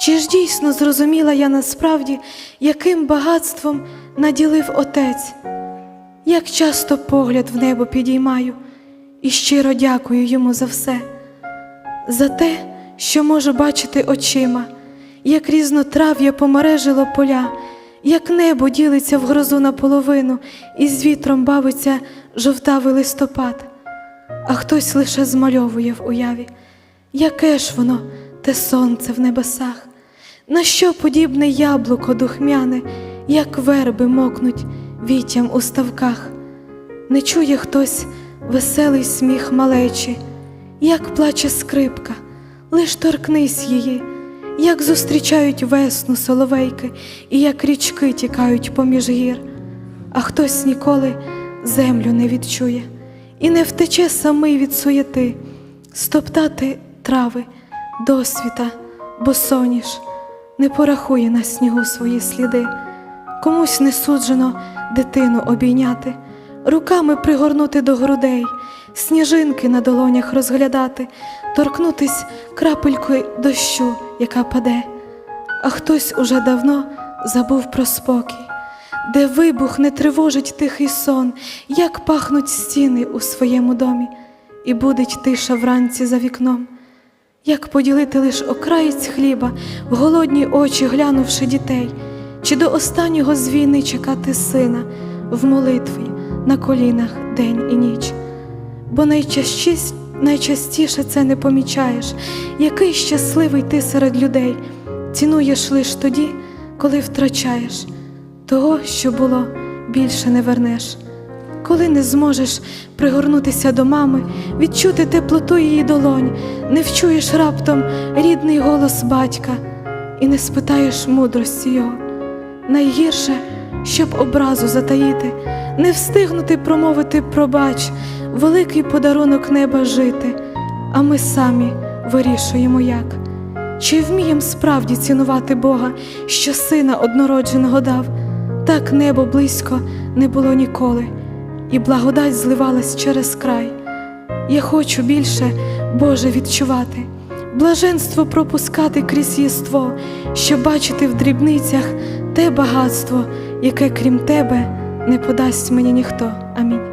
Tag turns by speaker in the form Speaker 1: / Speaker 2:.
Speaker 1: Чи ж дійсно зрозуміла я насправді, яким багатством наділив Отець? Як часто погляд в небо підіймаю і щиро дякую йому за все, за те, що можу бачити очима, як різнотрав'я помережило поля, як небо ділиться в грозу наполовину, і з вітром бавиться жовтавий листопад, а хтось лише змальовує в уяві, яке ж воно те сонце в небесах, на що подібне яблуко духмяне, як верби мокнуть вітям у ставках, не чує хтось веселий сміх малечі, як плаче скрипка, лиш торкнись її, як зустрічають весну соловейки, і як річки тікають поміж гір, а хтось ніколи землю не відчує і не втече самий від суєти, стоптати трави, досвіта, бо соніш не порахує на снігу свої сліди, комусь не суджено дитину обійняти, руками пригорнути до грудей, сніжинки на долонях розглядати, торкнутись крапелькою дощу, яка паде, а хтось уже давно забув про спокій. Де вибух не тривожить тихий сон, як пахнуть стіни у своєму домі, і будить тиша вранці за вікном. Як поділити лиш окраєць хліба, в голодні очі глянувши дітей, чи до останнього з війни чекати сина в молитві на колінах день і ніч? Бо найчастіше, це не помічаєш, який щасливий ти серед людей, цінуєш лиш тоді, коли втрачаєш того, що було, більше не вернеш. Коли не зможеш пригорнутися до мами, відчути теплоту її долонь, не вчуєш раптом рідний голос батька і не спитаєш мудрості його. Найгірше, щоб образу затаїти, не встигнути промовити пробач, великий подарунок неба жити, а ми самі вирішуємо як. Чи вмієм справді цінувати Бога, що сина однородженого дав? Так небо близько не було ніколи, і благодать зливалась через край. Я хочу більше, Боже, відчувати, блаженство пропускати крізь єство, щоб бачити в дрібницях те багатство, яке крім Тебе не подасть мені ніхто. Амінь.